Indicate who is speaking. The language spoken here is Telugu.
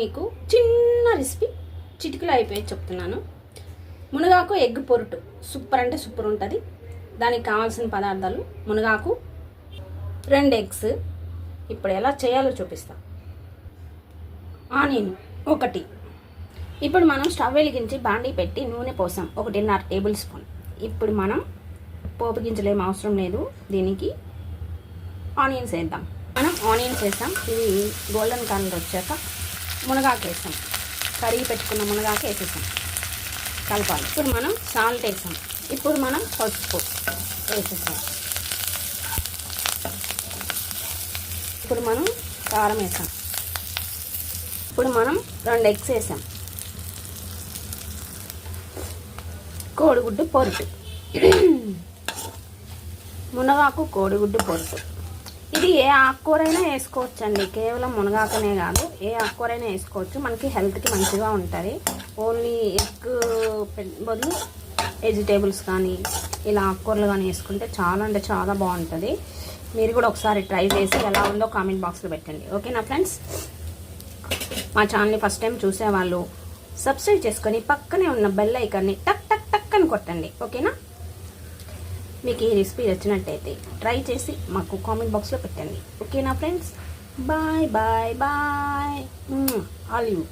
Speaker 1: మీకు చిన్న రెసిపీ చిటికలో అయిపోయి చెప్తున్నాను. మునగాకు ఎగ్ పొరుటు. సూపర్ అంటే సూపర్ ఉంటుంది. దానికి కావాల్సిన పదార్థాలు మునగాకు రెండు ఎగ్స్. ఇప్పుడు ఎలా చేయాలో చూపిస్తా. ఆనియన్ ఒకటి. ఇప్పుడు మనం స్టవ్ వెలిగించి బాండీ పెట్టి నూనె పోసాం. ఒకటిన్నర టేబుల్ స్పూన్. ఇప్పుడు మనం పోపు గింజలేం అవసరం లేదు. దీనికి ఆనియన్స్ వేద్దాం. మనం ఆనియన్స్ వేస్తాం ఇవి గోల్డెన్ కలర్ వచ్చాక మునగాకు వేసాం కడిగి పెట్టుకున్న మునగాకు వేసేసాం కలపాలి. ఇప్పుడు మనం సాల్ట్ వేసాం ఇప్పుడు మనం పసుపు వేసేసాం ఇప్పుడు మనం కారం వేసాం ఇప్పుడు మనం రెండు ఎగ్స్ వేసాం కోడిగుడ్డు పొరుటు మునగాకు కోడిగుడ్డు పొరుటు ఇది ఏ ఆకుకూరైనా వేసుకోవచ్చండి. కేవలం మునగాకనే కాదు ఏ ఆకుకూరైనా వేసుకోవచ్చు. మనకి హెల్త్కి మంచిగా ఉంటుంది. ఓన్లీ ఎగ్ బదులు వెజిటేబుల్స్ కానీ ఇలా ఆకుకూరలు కానీ వేసుకుంటే చాలా అంటే చాలా బాగుంటుంది. మీరు కూడా ఒకసారి ట్రై చేసి ఎలా ఉందో కామెంట్ బాక్స్లో పెట్టండి. ఓకేనా ఫ్రెండ్స్ మా ఛానల్ని ఫస్ట్ టైం చూసేవాళ్ళు సబ్స్క్రైబ్ చేసుకొని పక్కనే ఉన్న బెల్ ఐకాన్ని టక్ టక్ టక్ అని కొట్టండి. ఓకేనా మీకు ఈ రెసిపీ నచ్చినట్టయితే ట్రై చేసి మాకు కామెంట్ బాక్స్లో పెట్టండి. ఓకేనా friends? Bye bye bye. All you.